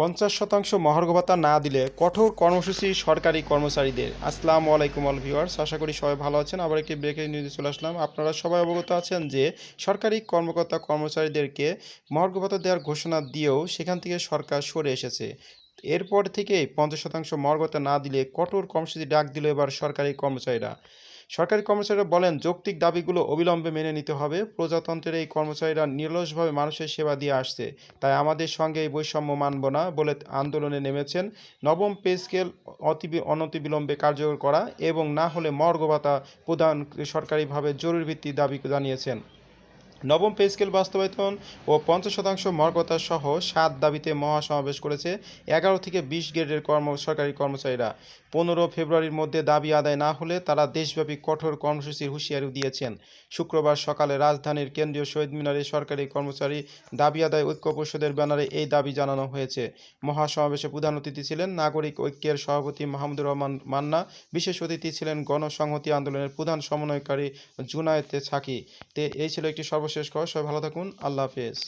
পঞ্চাশ শতাংশ মহার্ঘ ভাতা না দিলে কঠোর কর্মসূচি সরকারি কর্মচারীদের। আসসালামু আলাইকুম অল ভিউয়ার্স আশা করি সবাই ভালো আছেন। আবার একটি ব্রেকিং নিউজে চলে আসলাম। আপনারা সবাই অবগত আছেন যে, সরকারি কর্মকর্তা কর্মচারীদেরকে মহার্ঘ ভাতা দেওয়ার ঘোষণা দিয়েও সেখান থেকে সরকার সরে এসেছে। এরপর থেকেই পঞ্চাশ শতাংশ মহার্ঘ না দিলে কঠোর কর্মসূচি ডাক দিল এবার সরকারি কর্মচারীরা। সরকারি কর্মচারীরা বলেন, যৌক্তিক দাবিগুলো অবিলম্বে মেনে নিতে হবে। প্রজাতন্ত্রের এই কর্মচারীরা নিরলসভাবে মানুষের সেবা দিয়ে আসছে। তাই আমাদের সঙ্গে এই বৈষম্য মানব না বলে আন্দোলনে নেমেছেন। নবম পে স্কেল অতি অনতিবিলম্বে কার্যকর করা এবং না হলে মর্গ ভাতা প্রদান সরকারিভাবে জরুরি ভিত্তি দাবি জানিয়েছেন। নবম পে স্কেল বাস্তবায়ন ও পঞ্চাশ শতাংশ মর্গতা সহ সাত দাবিতে মহাসমাবেশ করেছে এগারো থেকে বিশ গ্রেডের কর্ম, সরকারি কর্মচারীরা। পনেরো ফেব্রুয়ারির মধ্যে দাবি আদায় না হলে তারা দেশব্যাপী কঠোর কর্মসূচির হুঁশিয়ারি দিয়েছেন। শুক্রবার সকালে রাজধানীর কেন্দ্রীয় শহীদ মিনারে সরকারি কর্মচারী দাবি আদায় ঐক্য পরিষদের ব্যানারে এই দাবি জানানো হয়েছে। মহাসমাবেশে প্রধান অতিথি ছিলেন নাগরিক ঐক্যের সভাপতি মাহমুদুর রহমান মান্না, বিশেষ অতিথি ছিলেন গণসংহতি আন্দোলনের প্রধান সমন্বয়কারী জুনায়েতে ছাকি তে, এই ছিল একটি সর্বশেষ খবর সবাই ভালো থাকুন আল্লাহ হাফেজ।